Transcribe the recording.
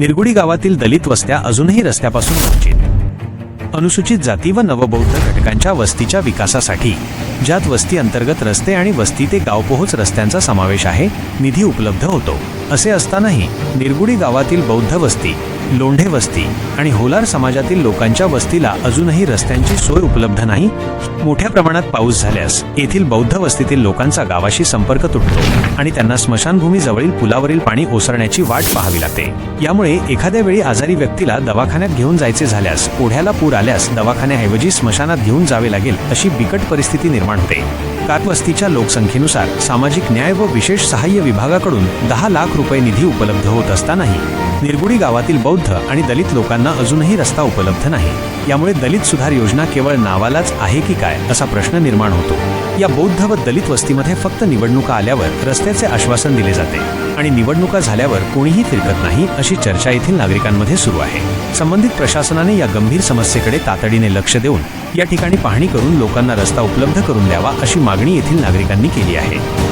निरगुडी गावातील दलित वस्त्या अजूनही रस्त्यापासून वंचित. अनुसूचित जाती व नवबौद्ध घटकांच्या वस्तीच्या विकासासाठी ज्यात वस्ती अंतर्गत रस्ते आणि वस्ती ते गावपोहोच रस्त्यांचा समावेश आहे निधी उपलब्ध होतो असे असतानाही निरगुडी गावातील बौद्ध वस्ती लोंढे वस्ती आणि होलार समाजातील लोकांच्या वस्तीला अजूनही रस्त्यांची सोय उपलब्ध नाही मोठ्या प्रमाणात पाऊस झाल्यास येथील बौद्ध वस्तीतील लोकांचा गावाशी संपर्क तुटतो आणि त्यांना स्मशानभूमी जवळील पुलावरील पाणी ओसरण्याची वाट पाहावी लागते. यामुळे एखाद्या वेळी आजारी व्यक्तीला दवाखान्यात घेऊन जायचे झाल्यास ओढ्याला पूर आल्यास दवाखान्याऐवजी स्मशानात घेऊन जावे लागेल अशी बिकट परिस्थिती निर्माण होते. कातवस्तीच्या लोकसंख्येनुसार सामाजिक न्याय व विशेष सहाय्य विभागाकडून दहा लाख रुपये निधी उपलब्ध होत असतानाही निरगुडी गावातील बौद्ध आणि दलित लोकांना अजूनही रस्ता उपलब्ध नाही. यामुळे दलित सुधार योजना केवळ नावालाच आहे की काय असा प्रश्न निर्माण होतो. या बौद्ध व दलित वस्तीमध्ये फक्त निवडणुका आल्यावर रस्त्याचे आश्वासन दिले जाते आणि निवडणुका झाल्यावर कोणीही फिरकत नाही अशी चर्चा येथील नागरिकांमध्ये सुरू आहे. संबंधित प्रशासनाने या गंभीर समस्येकडे तातडीने लक्ष देऊन या ठिकाणी पाहणी करून लोकांना रस्ता उपलब्ध करून द्यावा अशी मागणी येथील नागरिकांनी केली आहे.